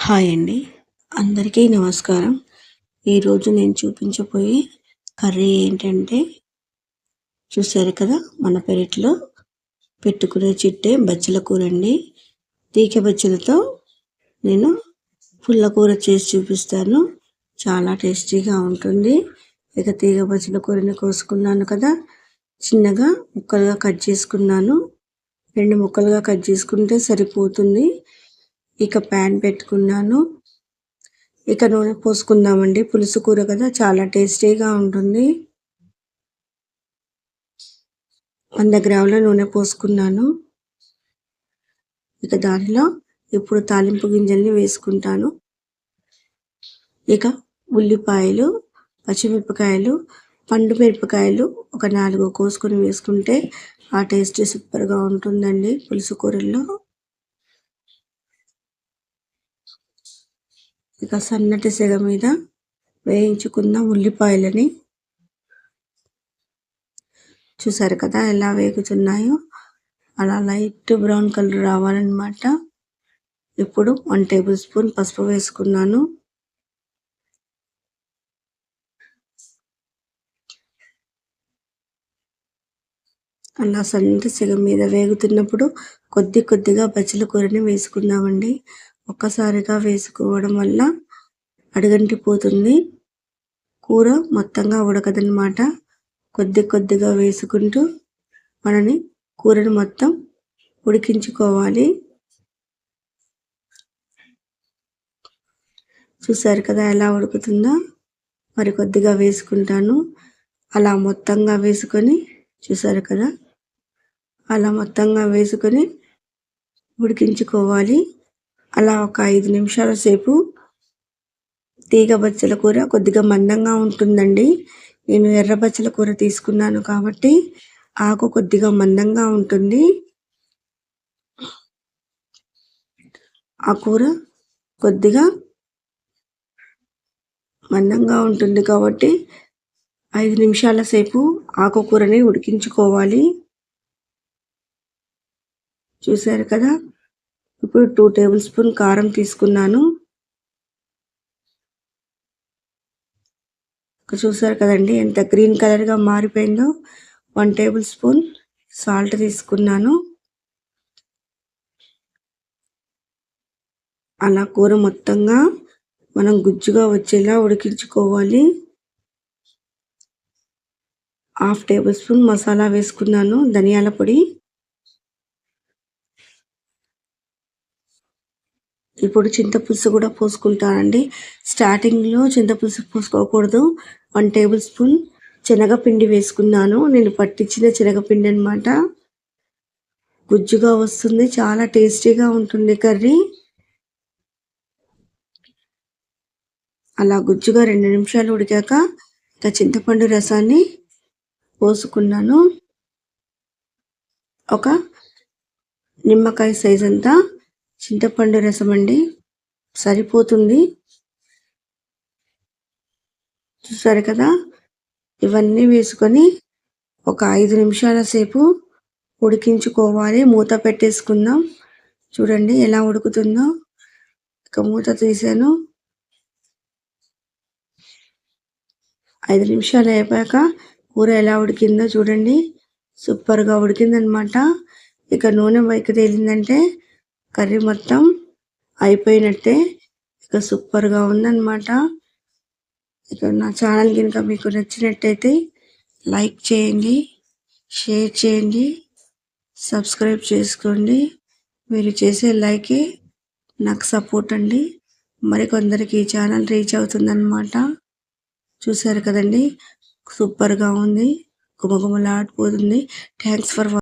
Hi అండి. అందరికీ నమస్కారం. ఈరోజు నేను చూపించబోయే కర్రీ ఏంటంటే చూసారు కదా మన పెరట్లో పెట్టుకునే చిట్టే బచ్చల కూర అండి. తీగ బచ్చలతో నేను పుల్ల కూర చేసి చూపిస్తాను. చాలా టేస్టీగా ఉంటుంది. ఇక తీగ బచ్చల కూరని కోసుకున్నాను కదా. చిన్నగా ముక్కలుగా కట్ చేసుకున్నాను. రెండు ముక్కలుగా కట్ చేసుకుంటే సరిపోతుంది. ఇక ప్యాన్ పెట్టుకున్నాను. ఇక నూనె పోసుకుందామండి. పులుసు కూర కదా చాలా టేస్టీగా ఉంటుంది. వంద గ్రాముల నూనె పోసుకున్నాను. ఇక దానిలో ఇప్పుడు తాలింపు గింజల్ని వేసుకుంటాను. ఇక ఉల్లిపాయలు పచ్చిమిరపకాయలు పండు మిరపకాయలు ఒక నాలుగు కోసుకొని వేసుకుంటే ఆ టేస్ట్ సూపర్గా ఉంటుందండి పులుసు కూరల్లో. ఇక సన్నటి సెగ మీద వేయించుకున్న ఉల్లిపాయలని చూసారు కదా ఎలా వేగుతున్నాయో? అలా లైట్ బ్రౌన్ కలర్ రావాలన్నమాట. ఇప్పుడు వన్ టేబుల్ స్పూన్ పసుపు వేసుకున్నాను. అలా సన్నటి సెగ మీద వేగుతున్నప్పుడు కొద్ది కొద్దిగా బచ్చల కూరని వేసుకుందామండి. ఒక్కసారిగా వేసుకోవడం వల్ల అడుగంటిపోతుంది. కూర మొత్తంగా ఉడకదనమాట కొద్ది కొద్దిగా వేసుకుంటూ మనని కూరను మొత్తం ఉడికించుకోవాలి. చూసారు కదా ఎలా ఉడుకుతుందో? మరి కొద్దిగా వేసుకుంటాను. అలా మొత్తంగా వేసుకొని చూసారు కదా? అలా మొత్తంగా వేసుకొని ఉడికించుకోవాలి. అలా ఒక ఐదు నిమిషాల సేపు తీగ బచ్చల కూర కొద్దిగా మందంగా ఉంటుందండి. నేను ఎర్ర బచ్చల కూర తీసుకున్నాను కాబట్టి ఆకు కొద్దిగా మందంగా ఉంటుంది. ఆ కూర కొద్దిగా మందంగా ఉంటుంది కాబట్టి ఐదు నిమిషాల సేపు ఆకుకూరని ఉడికించుకోవాలి. చూశారు కదా? ఇప్పుడు టూ టేబుల్ స్పూన్ కారం తీసుకున్నాను. చూసారు కదండి ఎంత గ్రీన్ కలర్గా మారిపోయిందో. వన్ టేబుల్ స్పూన్ సాల్ట్ తీసుకున్నాను. అలా కూర మొత్తంగా మనం గుజ్జుగా వచ్చేలా ఉడికించుకోవాలి. హాఫ్ టేబుల్ స్పూన్ మసాలా వేసుకున్నాను ధనియాల పొడి. ఇప్పుడు చింతపులుసు కూడా పోసుకుంటానండి. స్టార్టింగ్లో చింతపులుసు పోసుకోకూడదు. వన్ టేబుల్ స్పూన్ శనగపిండి వేసుకున్నాను. నేను పట్టించిన శనగపిండి అనమాట గుజ్జుగా వస్తుంది. చాలా టేస్టీగా ఉంటుంది కర్రీ. అలా గుజ్జుగా రెండు నిమిషాలు ఉడికాక ఇక చింతపండు రసాన్ని పోసుకున్నాను. ఒక నిమ్మకాయ సైజ్ అంతా చింతపండు రసం అండి. సరిపోతుంది. చూసారు కదా? ఇవన్నీ వేసుకొని ఒక ఐదు నిమిషాల సేపు ఉడికించుకోవాలి. మూత పెట్టేసుకుందాం. చూడండి ఎలా ఉడుకుతుందో. ఇక మూత తీసాను. ఐదు నిమిషాలు అయిపోయాక కూర ఎలా ఉడికిందో చూడండి. సూపర్గా ఉడికిందనమాట. ఇక నూనె పైకి తేలిందంటే కర్రీ మొత్తం అయిపోయినట్టే. ఇక సూపర్గా ఉందన్నమాట. ఇక నా ఛానల్ కనుక మీకు నచ్చినట్టయితే లైక్ చేయండి షేర్ చేయండి సబ్స్క్రైబ్ చేసుకోండి. మీరు చేసే లైకే నాకు సపోర్ట్ అండి. మరికొందరికి ఈ ఛానల్ రీచ్ అవుతుందన్నమాట. చూసారు కదండి? సూపర్గా ఉంది. గుమగుమలాడిపోతుంది థ్యాంక్స్ ఫర్